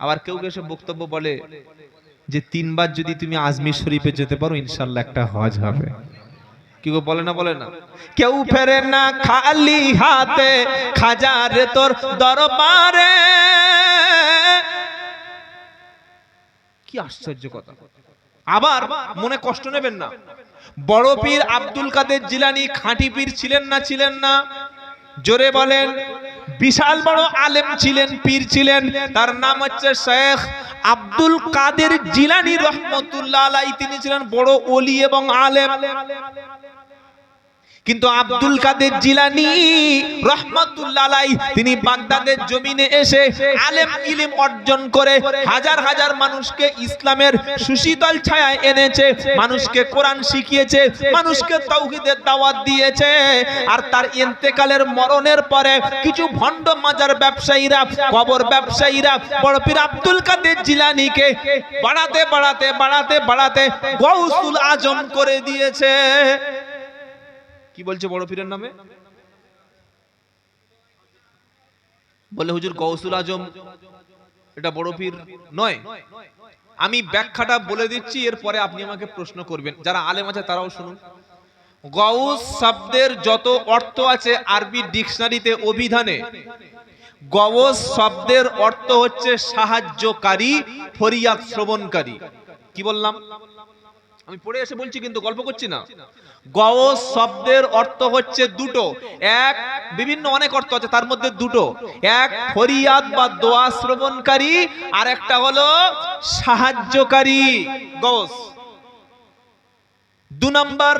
আবার কেউ এসে বক্তব্য বলে যে তিনবার যদি তুমি আজমির শরীফে যেতে পারো ইনশাল্লাহ একটা হজ হবে। কি গো, বলে না বলে না? কেউ ফেরে না খালি হাতে, খাজারে তোর দরবারে। কি আশ্চর্য কথা। আবার মনে কষ্ট নেবেন না। বড় পীর আব্দুল কাদের জিলানি, খাঁটি পীর ছিলেন না ছিলেন না? জোরে বলেন বিশাল বড় আলেম ছিলেন, পীর ছিলেন, তার নাম হচ্ছে শেখ আব্দুল কাদের জিলানি রহমতুল্লাহ আলাই। তিনি ছিলেন বড় ওলি এবং আলেম। কিন্তু আব্দুল কাদের জিলানি রহমতুল্লাহ তিনি বাগদাদের জমিনে এসে আলেম ইলিম অর্জন করে হাজার হাজার মানুষকে ইসলামের সুশীতল ছায়ায় এনেছে, মানুষকে কোরআন শিখিয়েছে, মানুষকে তাওহীদের দাওয়াত দিয়েছে। আর তার ইন্তেকালের মরণের পরে কিছু ভণ্ড মাজার ব্যবসায়ীরা, কবর ব্যবসায়ীরা বড় পীর আব্দুল কাদের জিলানিকে বাড়াতে বাড়াতে বাড়াতে বাড়াতে গৌসুল আজম করে দিয়েছে। কি বলছে বড় পীরের নামে? বলে হুজুর গৌসুল আজম, এটা বড় পীর নয়। আমি ব্যাখ্যাটা বলে দিচ্ছি, এরপরে আপনি আমাকে প্রশ্ন করবেন। যারা আলেম আছে তারাও শুনুন। গৌস শব্দের যত অর্থ আছে আরবি ডিকশনারিতে অভিধানে, গওস শব্দের অর্থ হচ্ছে সাহায্যকারী, ফরিয়াদ শ্রবণকারী। কি বললাম? আমি পড়ে এসে বলছি কিন্তু গল্প করছি না। গওস শব্দের অর্থ হচ্ছে দুটো। এক, বিভিন্ন অনেক অর্থ আছে, তার মধ্যে দুটো। এক, ফরিয়াদ বা দোয়া শ্রবণকারী, আর একটা হলো সাহায্যকারী। গওস। দু নম্বর,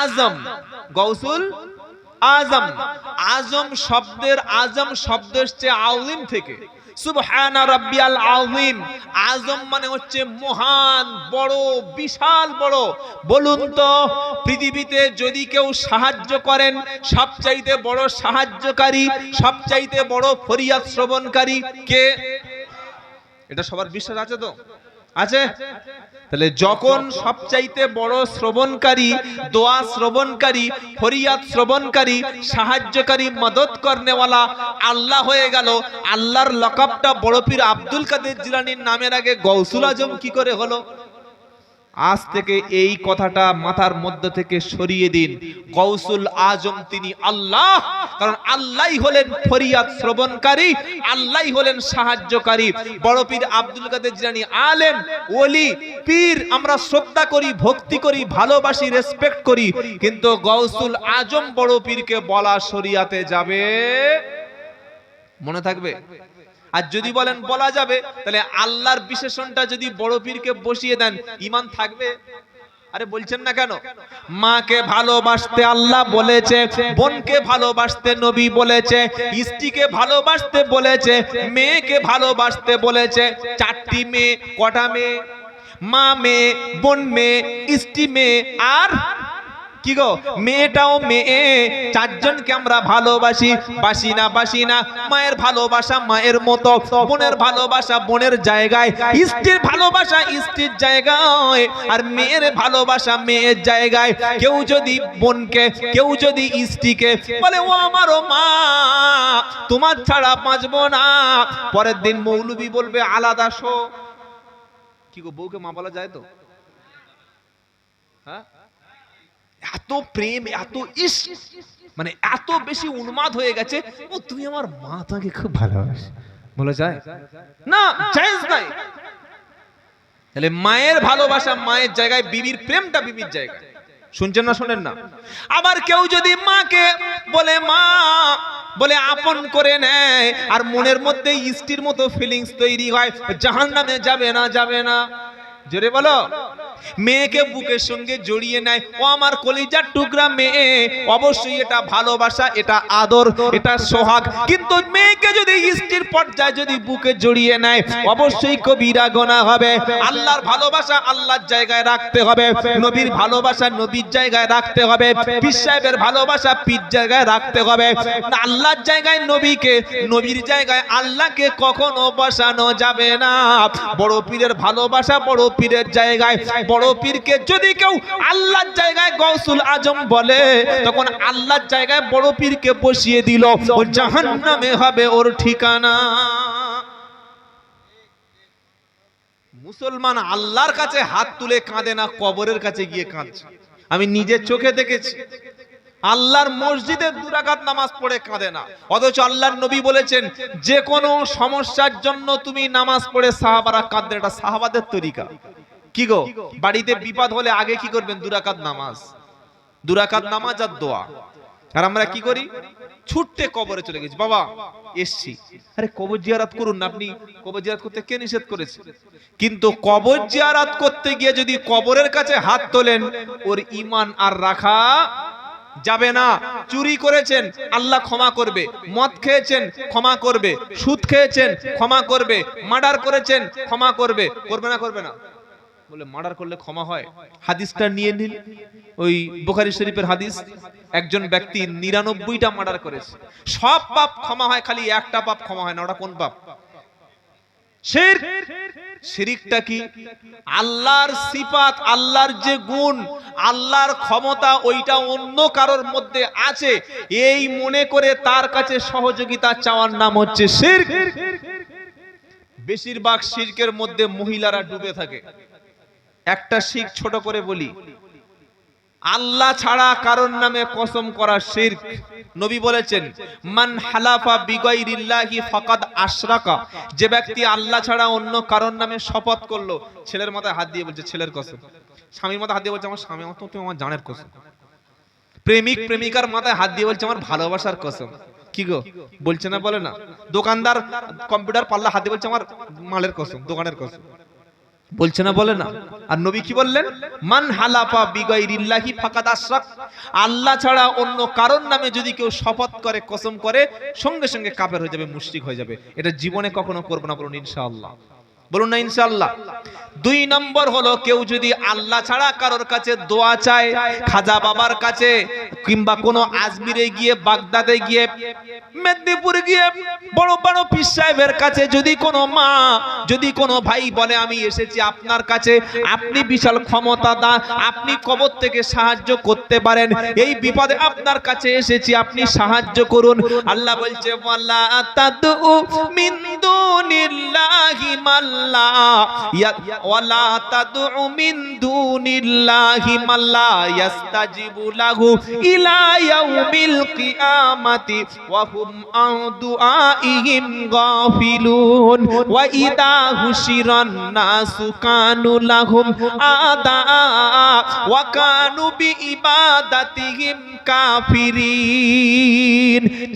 আজম। গৌসুল আজম। আজম শব্দের, আজম শব্দ এসছে আউলিম থেকে। সুবহানা রাব্বিয়াল আযীম। আযম মানে হচ্ছে মহান, বড়, বিশাল বড়। বলুন তো, পৃথিবীতে যদি কেউ সাহায্য করেন, সবচাইতে বড় সাহায্যকারী, সবচাইতে বড় ফরিয়াদ শ্রবণকারী কে? এটা সবার বিশ্বাস আছে তো? আছে? তাহলে যখন সবচাইতে বড় শ্রবণকারী, দোয়া শ্রবণকারী, ফরিয়াদ শ্রবণকারী, সাহায্যকারী, মদত করনেওয়ালা আল্লাহ হয়ে গেল, আল্লাহর লকআপটা বড় পীর আব্দুল কাদের জিলানির নামের আগে গৌসুল আজম কি করে হলো? আজ থেকে এই কথাটা মাথার মধ্যে থেকে সরিয়ে দিন। গৌসুল আজম তিনি আল্লাহ। কারণ আল্লাহই হলেন ফরিয়াদ শ্রবণকারী আল্লাহই হলেন সাহায্যকারী। বড় পীর আব্দুল কাদের জিলানী আলেম, ওলি, পীর, আমরা শ্রদ্ধা করি, ভক্তি করি, ভালোবাসি রেসপেক্ট করি। কিন্তু গৌসুল আজম বড় পীরকে বলা শরিয়াতে যাবে? মনে থাকবে? আর যদি বলেন বলা যাবে, তাহলে আল্লাহর বিশেষণটা যদি বড় পীরকে বসিয়ে দেন ইমান থাকবে? আরে বলছেন না কেন? মাকে ভালোবাসতে আল্লাহ বলেছে, বোনকে ভালোবাসতে নবী বলেছে, স্ত্রীকে ভালোবাসতে বলেছে, মেয়েকে ভালোবাসতে বলেছে, চারটি মেয়ে, কটা মেয়ে? মা মেয়ে, বোন মেয়ে, স্ত্রী মেয়ে, আর কি গো? মেয়েটাও মেয়ে। চারজনকে আমরা ভালোবাসি। বাসি না বাসি না মায়ের ভালোবাসা মায়ের মতো, বোনের ভালোবাসা বোনের জায়গায়। স্ত্রীর ভালোবাসা স্ত্রীর জায়গায়। আর মেয়ের ভালোবাসা মেয়ের জায়গায়। কেউ যদি বোনকে, কেউ যদি স্ত্রীকে বলে, ও আমারও মা, তোমার ছাড়া বাঁচবো না। পরের দিন মৌলবি বলবে, আলাদা শো। কি গো, বউকে মা বলা যায় তো? হ্যাঁ? এত প্রেম, এত ইস মানে এত বেশি উন্মাদ হয়ে গেছে। ও তুই আমার মা তাকে খুব ভালোবাসে। বলা, যায়। না, জায়েজ নাই। তাহলে মায়ের ভালোবাসা মায়ের জায়গায়, বিবির প্রেমটা বিবির জায়গায়। শুনছেন না, শোনেন না? আবার কেউ যদি মাকে বলে, মা, বলে, আপন করে নেয়। আর মনের মধ্যে ইষ্টির মতো ফিলিংস তৈরি হয় জাহান নামে যাবে না যাবে না। জোরে বলো। মেয়েকে বুকের সঙ্গে জড়িয়ে নেয়। ও আমার কলিজার টুকরা মেয়ে। অবশ্যই এটা ভালোবাসা, এটা আদর, এটা সোহাগ। কিন্তু মেয়েকে যদি স্ত্রীর পর্যায়ে যদি বুকে জড়িয়ে নেয়, অবশ্যই কবিরা গোনা হবে। আল্লাহর ভালোবাসা আল্লাহর জায়গায় রাখতে হবে। নবীর ভালোবাসা নবীর জায়গায় রাখতে হবে। পীর সাহেবের ভালোবাসা পীর জায়গায় রাখতে হবে। আল্লাহর জায়গায় নবীকে, নবীর জায়গায় আল্লাহকে কখনো বসানো যাবে না। বড় পীরের ভালোবাসা বড় পীরের জায়গায়। বড় পীরকে যদি কেউ আল্লাহর জায়গায় গৌসুল আজম বলে, তখন আল্লাহর জায়গায় বড় পীরকে বসিয়ে দিল, ও জাহান্নামে হবে ওর ঠিকানা। মুসলমান আল্লাহর কাছে হাত তুলে কাঁদে না, কবরের কাছে গিয়ে কাঁদছে। আমি নিজের চোখে দেখেছি। আল্লাহর মসজিদে দুরাকাত নামাজ পড়ে কাঁদে না। অথচ আল্লাহর নবী বলেছেন, যে কোনো সমস্যার জন্য তুমি নামাজ পড়ে সাহাবারা কাঁদে এটা সাহাবাদের তরিকা। কি গো? বাড়িতে বিপদ হলে আগে কি করবেন? দুরাকাত নামাজ। দুরাকাত নামাজ আর দোয়া। আর আমরা কি করি? ছুটতে কবরে চলে গেছি। বাবা এসছি। আরে কবর জিয়ারাত করুন না আপনি। কবর জিয়ারাত করতে কে নিষেধ করেছে? কিন্তু কবর জিয়ারাত করতে গিয়ে যদি কবরের কাছে হাত তোলেন ওর ইমান আর রাখা যাবে না। চুরি করেছেন আল্লাহ ক্ষমা করবে। মদ খেয়েছেন ক্ষমা করবে। সুদ খেয়েছেন ক্ষমা করবে। মার্ডার করেছেন ক্ষমা করবে। করবে না করবে না। বলে মার্ডার করলে ক্ষমা হয়। হাদিসটা নিয়ে ওই শরীফের হাদিস, একজন ব্যক্তি নিরানব্বইটা মার্ডার করেছে। সব পাপ ক্ষমা হয়, খালি একটা পাপ ক্ষমা হয় না, ওটা কোন পাপ? কি? আল্লাহর আল্লাহর যে গুণ, আল্লাহর ক্ষমতা ওইটা অন্য কারোর মধ্যে আছে। এই মনে করে তার কাছে সহযোগিতা চাওয়ার নাম হচ্ছে বেশিরভাগ শিরকের মধ্যে মহিলারা ডুবে থাকে। একটা শিখ ছোট করে বলি, আল্লাহ ছাড়া কারোর নামে কসম করা শিরক। নবী বলেছেন, মান হালাফা বিগাইরিল্লাহি ফাকাদ আশরাকা। যে ব্যক্তি আল্লাহ ছাড়া অন্য কারোর নামে শপথ করল, ছেলের মাথায় হাত দিয়ে বলছে, ছেলের কসম। স্বামীর মাথায় হাত দিয়ে বলছে, আমার স্বামী, আমার তুমি আমার জানের কসম। প্রেমিক, প্রেমিকার মাথায় হাত দিয়ে বলছে, আমার ভালোবাসার কসম। কি গো? বলছে না, বলে না। দোকানদার কম্পিউটার পাল্লা হাত দিয়ে বলছে, আমার মালের কসম, দোকানের কসম। বলছে না, বলে না। আর নবী কি বললেন? মান হালাপা বিগাইরিল্লাহি ফাকাদ আশরাক। আল্লাহ ছাড়া অন্য কারণ নামে যদি কেউ শপথ করে, কসম করে, সঙ্গে সঙ্গে কাপের হয়ে যাবে, মুশরিক হয়ে যাবে। এটা জীবনে কখনো করব না বলুন, ইনশাআল্লাহ। বলুন না ইনশাআল্লাহ। দুই নম্বর হলো কেউ যদি আল্লাহ ছাড়া কারোর কাছে দোয়া চায়, খাজা বাবার কাছে, কিংবা কোনো আজমিরে গিয়ে, বাগদাদে গিয়ে, মেদিনীপুর গিয়ে, বড় বড় পীর সাহেবের কাছে যদি কোনো মা, যদি কোনো ভাই বলে, আমি এসেছি আপনার কাছে, আপনি বিশাল ক্ষমতা দা আপনি কবর থেকে সাহায্য করতে পারেন, এই বিপদে আপনার কাছে এসেছি, আপনি সাহায্য করুন। আল্লাহ বলছে মিন দুনিল্লাহি মাল্লা ইয়া- ওয়ালা তাদু মিন দুনিল্লাহি মাল্লা, ইয়াস্তাজিবু লাহু ইলা ইয়াউমিল কিয়ামাতি, ওয়া হুম আন দুআইহিম গাফিলুন, ওয়া ইদা হুশিরান নাসু কানু লাহুম আদা কাফিরিন।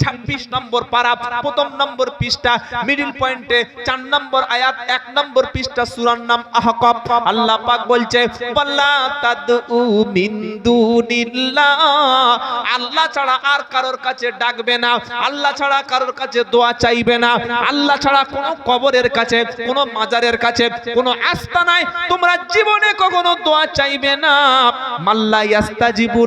26 নম্বর পারা, প্রথম নম্বর পৃষ্ঠা মিডল পয়েন্টে চার নম্বর আয়াত, এক নম্বর পৃষ্ঠা, সূরার নাম আল্লাহ পাক বলছে তাদউ মিন দুনিল্লাহ। আল্লাহ ছাড়া আর কারোর কাছে ডাকবে না, আল্লাহ ছাড়া কারোর কাছে দোয়া চাইবে না, আল্লাহ ছাড়া কোনো কবরের কাছে, কোনো মাজারের কাছে, কোনো আস্থা নাই তোমরা জীবনে কখনো দোয়া চাইবে না। মাল্লা ইয়াস্তাজিবু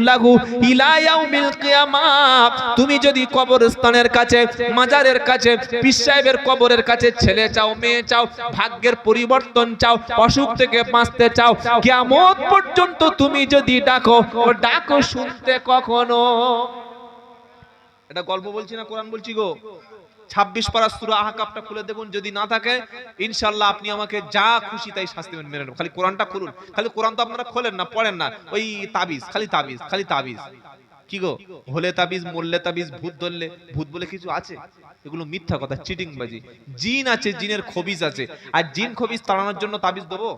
ইলা ইয়াউমিল কিয়ামাহ তুমি যদি কবরস্থানের কাছে, মাজারের কাছে, পীর সাহেবের কবরের কাছে ছেলে চাও, মেয়ে চাও, ভাগ্যের পরিবর্তন চাও, অসুখ থেকে বাঁচতে চাও, কিয়ামত পর্যন্ত তুমি যদি ডাকো ও ডাকো শুনতে কখনো। এটা গল্প বলছি না, কোরআন বলছি গো? ছাব্বিশ পারা সুরা আহকাবটা খুলে দেখুন, যদি না থাকে ইনশাল্লাহ আপনি আমাকে যা খুশি তাই শাস্তি মেনে নেব খালি কোরআনটা খুলুন। খালি কোরআন তো আপনারা খোলেন না, পড়েন না। ওই তাবিজ, খালি তাবিজ খালি তাবিজ। কি গো? হলে তাবিজ মরলে তাবিজ, ভূত ধরলে, ভূত বলে কিছু আছে? এগুলো মিথ্যা কথা চিটিং বাজি জিন আছে, জিনের খবিজ আছে। আর জিন খবিজ তাড়ানোর জন্য তাবিজ দেবো?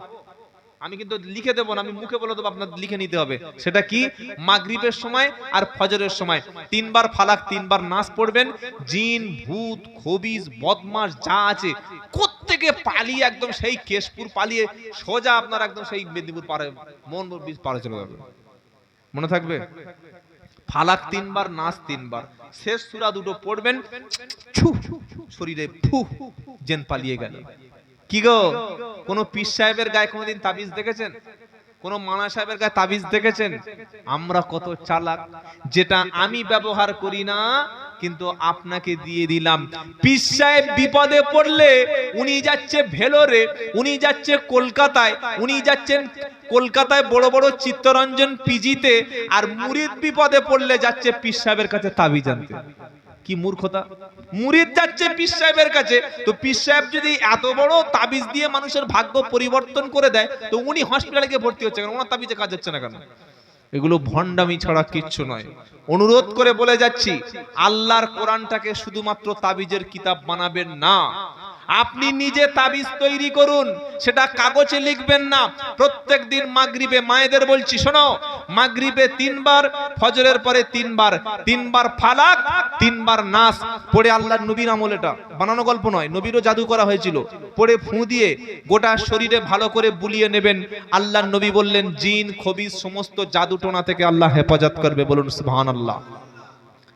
আমি কিন্তু লিখে দেবো না, আমি মুখে বলে দেবো, আপনার লিখে নিতে হবে। সেটা কি? মাগরিবের সময় আর ফজরের সময়। তিনবার ফালাক, তিনবার নাচ পড়বেন। জিন, ভূত, খবিজ বদমাস যা আছে, কোত্থেকে পালিয়ে একদম সেই কেশপুর পালিয়ে সোজা আপনার একদম সেই মেদিনীপুর পারে মন পারে চলে যাবে। মনে থাকবে? ফালাক তিনবার, নাচ তিনবার। শেষ সুরা দুটো পড়বেন, ছু, শরীরে ফু, জেন পালিয়ে গেল। কি গো? কোন পীর সাহেবের গায়ে কোনোদিন তাবিজ দেখেছেন? কোন মানা সাহেবের গায়ে তাবিজ দেখেছেন? আমরা কত চালাক, যেটা আমি ব্যবহার করি না, কিন্তু আপনাকে দিয়ে দিলাম। পীর সাহেব বিপদে পড়লে উনি যাচ্ছে ভেলোরে, উনি যাচ্ছে কলকাতায়, উনি যাচ্ছেন কলকাতায় বড় বড় চিত্তরঞ্জন পিজিতে, আর মুরিদ বিপদে পড়লে যাচ্ছে পীর সাহেবের কাছে তাবিজ আনতে। কি মূর্খতা? মুরিদ যাচ্ছে পীর সাহেবের কাছে। তো পীর সাহেব যদি এত বড় তাবিজ দিয়ে মানুষের ভাগ্য পরিবর্তন করে দেয়, তো উনি হসপিটালে গিয়ে ভর্তি হচ্ছে কেন? ওনার তাবিজে কাজ হচ্ছে না কেন? এগুলো ভণ্ডামি ছাড়া কিচ্ছু নয়। অনুরোধ করে বলে যাচ্ছি, আল্লাহর কোরআনটাকে শুধুমাত্র তাবিজের কিতাব বানাবেন না। আপনি নিজে তাবিজ তৈরি করুন, সেটা কাগজে লিখবেন না। প্রত্যেক দিন মাগরিবে মায়েদের বলছি, শোনো, মাগরিবে তিনবার, ফজরের পরে তিনবার তিনবার ফালাক, তিনবার নাস। পড়ে আল্লাহর নবীর আমল এটা। বানানো গল্প নয়, নবীরও জাদু করা হয়েছিল। পড়ে ফু দিয়ে গোটা শরীরে ভালো করে বুলিয়ে নেবেন। আল্লাহর নবী বললেন, জিন, খবিজ, সমস্ত জাদু টোনা থেকে আল্লাহ হেফাজত করবে। বলুন, সুবহানাল্লাহ।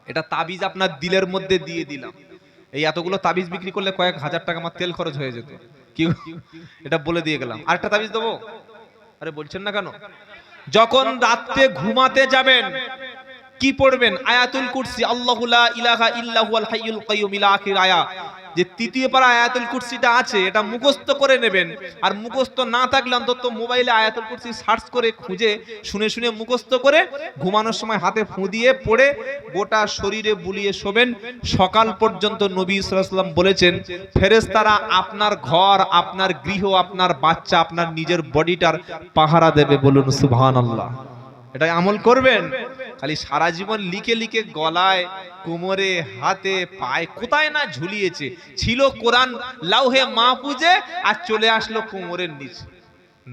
এটা তাবিজ আপনার দিলের মধ্যে দিয়ে দিলাম। এই এতগুলো তাবিজ বিক্রি করলে কয়েক হাজার টাকা আমার তেল খরচ হয়ে যেত। কি এটা বলে দিয়ে গেলাম। আরেকটা তাবিজ দেবো? আরে বলছেন না কেন? যখন রাত্রে ঘুমাতে যাবেন, কি পড়বেন? আয়াতুল কুরসি, আল্লাহু লা ইলাহা ইল্লাহু আল হাইয়ুল কাইয়ুম ইলা আখির আয়া। যে তৃতীয় পারা আয়াতুল কুরসিটা আছে, এটা মুখস্থ করে নেবেন। আর মুখস্থ না থাকলে অন্তত মোবাইলে আয়াতুল কুরসি সার্চ করে খুঁজে, শুনে শুনে মুখস্থ করে ঘুমানোর সময় হাতে ফু দিয়ে পড়ে গোটা শরীরে বুলিয়ে শোবেন। সকাল পর্যন্ত নবী সাল্লাল্লাহু বলেছেন, ফেরেশতারা আপনার ঘর, আপনার গৃহ, আপনার বাচ্চা, আপনার নিজের বডিটার পাহারা দেবে বলুন সুবহানাল্লাহ। এটা আমল করবেন? খালি সারা জীবন লিখে লিখে গলায়, কোমরে, হাতে, পায়ে, কোথায় না ঝুলিয়েছে। ছিল কোরআন লাউহে মা পুজে আর চলে আসলো কোমরের নিচে।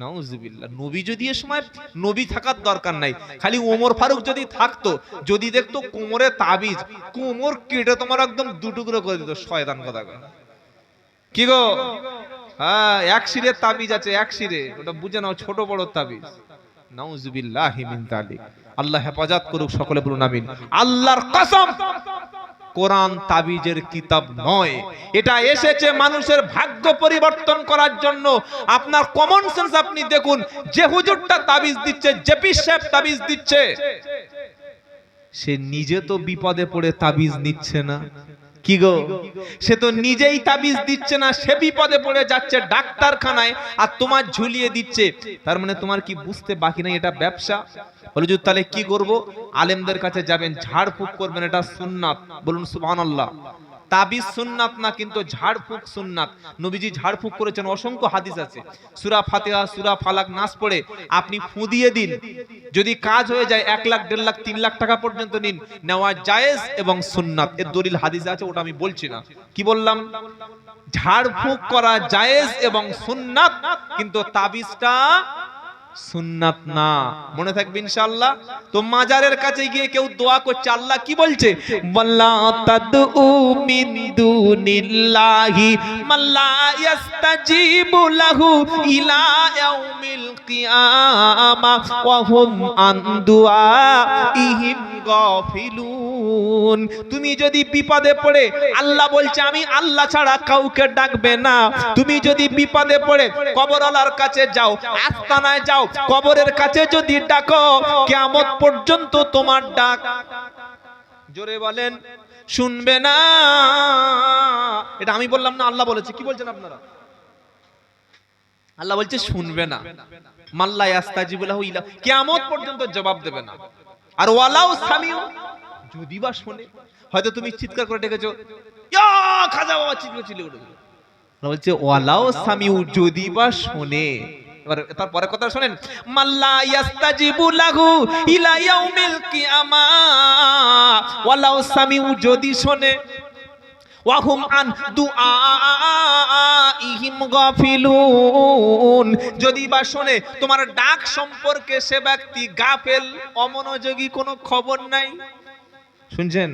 নাউজুবিল্লাহ, নবী যদি এ সময় নবী থাকার দরকার নাই, খালি ওমর ফারুক যদি থাকতো, যদি দেখতো কোমরে তাবিজ, কোমর কেটে তোমার একদম দুটুকরো করে দিত, শয়তান কথা কি গো? হ্যাঁ এক শিরের তাবিজ আছে, এক শিরে, ওটা বুঝে নাও, ছোট বড় তাবিজ। আল্লাহ হেফাজত করুক, সকলে বলুন আমিন। আল্লাহর কসম, কোরআন তাবিজের কিতাব নয়। এটা এসেছে মানুষের ভাগ্য পরিবর্তন করার জন্য। আপনার কমন সেন্স আপনি দেখুন, যে হুজুরটা তাবিজ দিচ্ছে, যে সাহেব তাবিজ দিচ্ছে, সে নিজে তো বিপদে পড়ে তাবিজ নিচ্ছে না। কি গো? সে তো নিজেই তাবিজ দিচ্ছে না, সে বিপদে পড়ে যাচ্ছে ডাক্তারখানায় আর তোমার ঝুলিয়ে দিচ্ছে। তার মানে তোমার কি বুঝতে বাকি নাই এটা ব্যবসা? বলে তাহলে কি করব? আলেমদের কাছে যাবেন, ঝাড়ফুঁক করবেন, এটা সুন্নাত। বলুন সুবহানাল্লাহ। তাবিজ সুন্নাত না কিন্তু ঝাড়ফুঁক সুন্নাত। নবীজি ঝাড়ফুঁক করেছেন, অসংখ্য হাদিস আছে। সুরা ফাতিহা, সুরা ফালাক নাস পড়ে আপনি ফু দিয়ে দিন। যদি কাজ হয়ে যায় এক লাখ, দেড় লাখ, তিন লাখ টাকা পর্যন্ত নিন, নেওয়া জায়েজ এবং সুন্নাত। এর দলিল হাদিস আছে, ওটা আমি বলছি না। কি বললাম? ঝাড়ফুঁক করা জায়েজ এবং সুন্নাত, কিন্তু তাবিজটা সুন্নাত না। মনে থাকবে ইনশাআল্লাহ, তো মাজারের কাছে গিয়ে কেউ দোয়া করছে, আল্লাহ কি বলছে? মাল্লা তাদউ মিন দুনিল্লাহি মাল্লা ইস্তাজিবু লাহু ইলা ইয়াউমিল কিয়ামা, ওয়া হুম আন দুআইহিম গাফিলুন। তুমি যদি বিপদে পড়ে, আল্লাহ বলছে, আমি আল্লাহ ছাড়া কাউকে ডাকবে না। তুমি যদি বিপদে পড়ে, কবরওয়ালার কাছে যাও, আস্তানায় যাও, কবরের কাছে যদি ডাকো, কিয়ামত পর্যন্ত তোমার ডাক। জোরে বলেন, শুনবে না। এটা আমি বললাম না, আল্লাহ বলেছে। কি বলছেন আপনারা? আল্লাহ বলছে, শুনবে না। মাল্লা ইয়াস্তাজিবুলাহু ইলা কিয়ামত পর্যন্ত জবাব দেবে না। আর ওয়ালাও সামিউ, যদি বা শোনে, হয়তো তুমি চিৎকার করে ডেকেছো খাজা বাবা চিৎকার চিল্লে উঠে বলছে ওয়ালাও সামিউ যদি বা শোনে। এবার তারপরে কথা শোনেন, মাল্লা ইয়াস্তাজিবু লাহু ইলা ইয়াউমিল কিয়ামা। ওয়ালাও সামিউ যদি শুনে ওয়াহুম আন দুআইহিম গাফিলুন। যদি বা শোনে, তোমার ডাক সম্পর্কে সে ব্যক্তি গাফেল, অমনোযোগী কোনো খবর নাই? শুনছেন?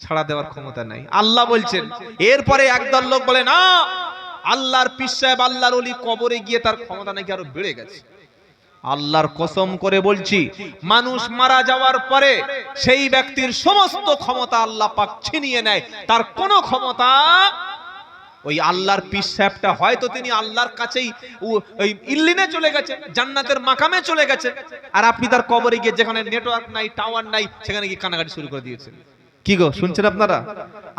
ছাড়া দেওয়ার ক্ষমতা নাই। আল্লাহ বলছেন, এরপরে একদল লোক বলে, না, আল্লাহর পীর সাহেব, আল্লাহর ওলি কবরে গিয়ে তার ক্ষমতা নাকি আরও বেড়ে গেছে। আল্লাহর কসম করে বলছি, মানুষ মারা যাওয়ার পরে সেই ব্যক্তির সমস্ত ক্ষমতা আল্লাহ পাক ছিনিয়ে নেয়। তার কোনো ক্ষমতা ওই আল্লাহর পীর সাহেবটা হয়তো তিনি আল্লাহর কাছেই ওই ইল্লিনে চলে গেছে, জান্নাতের মাকামে চলে গেছে। আর আপনি তার কবরে গিয়ে যেখানে নেটওয়ার্ক নাই টাওয়ার নাই, সেখানে গিয়ে কানাকাটি শুরু করে দিয়েছেন। কি গো, শুনছেন আপনারা?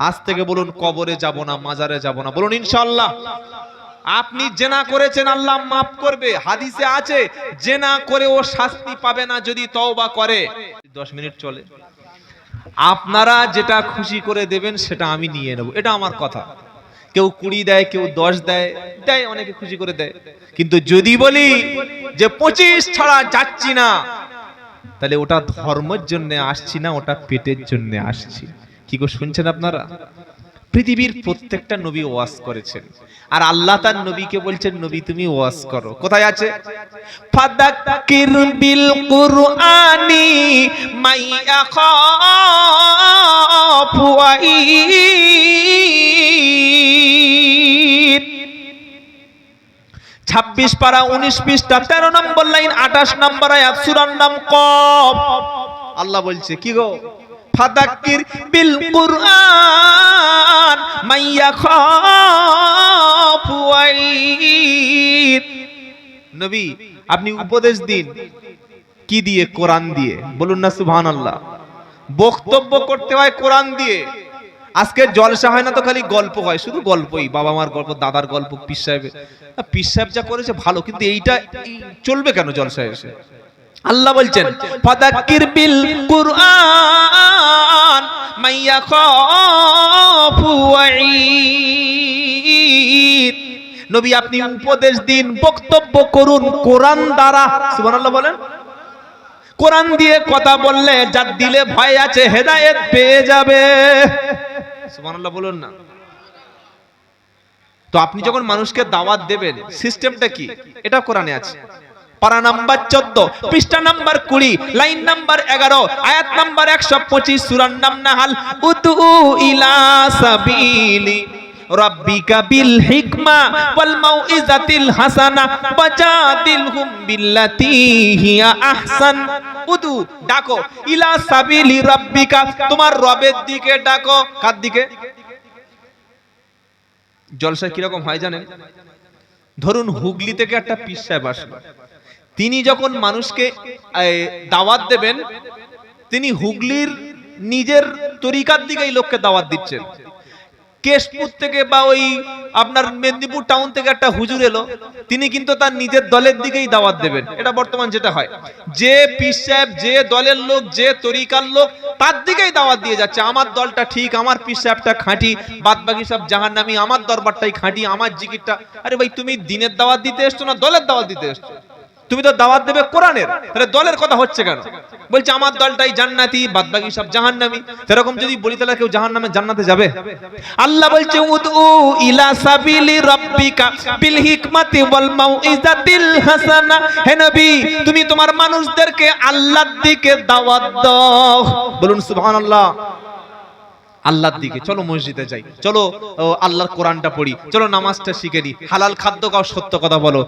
আজ থেকে বলুন, কবরে যাব না, মাজারে যাব না, বলুন ইনশাআল্লাহ। আপনি জেনা করেছেন, আল্লাহ মাফ করবে। হাদিসে আছে, জেনা করে ও শাস্তি পাবে না যদি তওবা করে। 10 মিনিট চলে। আপনারা যেটা খুশি করে দেবেন, সেটা আমি নিয়ে নেব। এটা আমার কথা। কেউ কুড়ি দেয়, কেউ দশ দেয় দেয়, অনেকে খুশি করে দেয়। কিন্তু যদি বলি যে পঁচিশ ছাড়া যাচ্ছি না, তাহলে ওটা ধর্মের জন্য আসছি না, ওটা পেটের জন্য আসছি। কি গো শুনছেন আপনারা? পৃথিবীর প্রত্যেকটা নবী ওয়াজ করেছেন। আর আল্লাহ তার নবীকে বলছেন, নবী, তুমি ওয়াজ করো। কোথায় আছে? ফাদাক্কির বিল কুরআনি মাই আখাফু ছাব্বিশ পারা উনিশ পৃষ্ঠা, তেরো নম্বর লাইন, আঠাশ নম্বর আয়াত, সুরার নাম কফ। আল্লাহ বলছে, কি গো? ফাদাক্কির বিল কুরআন মাইয়া খাফু নবী, আপনি উপদেশ দিন। কি দিয়ে? কোরআন দিয়ে। বলুন না সুবহানাল্লাহ। বক্তব্য করতে হয় কোরআন দিয়ে। আজকে জলসা হয় না তো খালি গল্প হয়। শুধু গল্পই। বাবা মার গল্প, দাদার গল্প পিস সাহেবের পিস সাহেব যা করেছে ভালো, কিন্তু এইটা চলবে কেন জলসা এসে? আল্লাহ বলছেন, ফাদাক্কির বিল কুরআন। নবী, আপনি উপদেশ দিন, বক্তব্য করুন, কোরআন দ্বারা। সুবহানাল্লাহ বলেন। কোরআন দিয়ে কথা বললে যার দিলে ভয় আছে, হেদায়েত পেয়ে যাবে। সুবহানাল্লাহ বলুন না। তো আপনি যখন মানুষকে দাওয়াত দেবেন, সিস্টেমটা কি? এটা কোরআনে আছে। পারা নাম্বার চোদ্দ, পৃষ্ঠা নাম্বার কুড়ি, লাইন নাম্বার এগারো, আয়াত নাম্বার একশো পঁচিশ সুরান নাম নাহাল উতু ইলা সাবিলি, রাব্বিকা উদু, ডাকো, ইলা সাবিলি রাব্বিকা, তোমার রবের দিকে ডাকো। কার দিকে? জলসা কীরকম হয় জানেন? ধরুন হুগলি থেকে একটা পীর সাহেব তিনি যখন মানুষকে দাওয়াত দেবেন, তিনি হুগলির নিজের তরিকার দিকে এই লোককে দাওয়াত দিচ্ছেন। কেশপুর থেকে বা ওই আপনার মেদিনীপুর টাউন থেকে একটা হুজুর এলো, তিনি কিন্তু তার নিজের দলের দিকেই দাওয়াত দেবেন। এটা বর্তমান যেটা হয়। যে সাহেব, যে দলের লোক, যে তরিকার লোক, তার দিকেই দাওয়াত দিয়ে যাচ্ছে। আমার দলটা ঠিক, আমার পীর সাহেবটা খাঁটি বাদ বাকি সব নামি আমার দরবারটাই খাঁটি, আমার জিকিরটা, আরে ভাই তুমি দিনের দাওয়াত দিতে এসছো না দলের দাওয়াত দিতে এসছো? তুমি তো দাওয়াত দেবে কোরআনের। তাহলে দলের কথা হচ্ছে কেন? বলছে, আমার দলটাই জান্নাতি বাদ বাকি সব জাহান্নামী। সেরকম যদি বলি, তাহলে কেউ জাহান্নামে জান্নাতে যাবে? আল্লাহ বলছে, উদউ ইলা সাবিলি রাব্বিকা বিল হিকমাতি ওয়াল মাউইজাতিল হাসানা। হে নবী, তুমি তোমার মানুষদেরকে আল্লাহর দিকে দাওয়াত দাও। বলুন, সুবহানাল্লাহ। আল্লাহর দিকে। চলো মসজিদে যাই। চলো আল্লাহর কোরআনটা পড়ি। চলো নামাজটা শিখে নি হালাল খাদ্য খাও সত্য কথা বলো।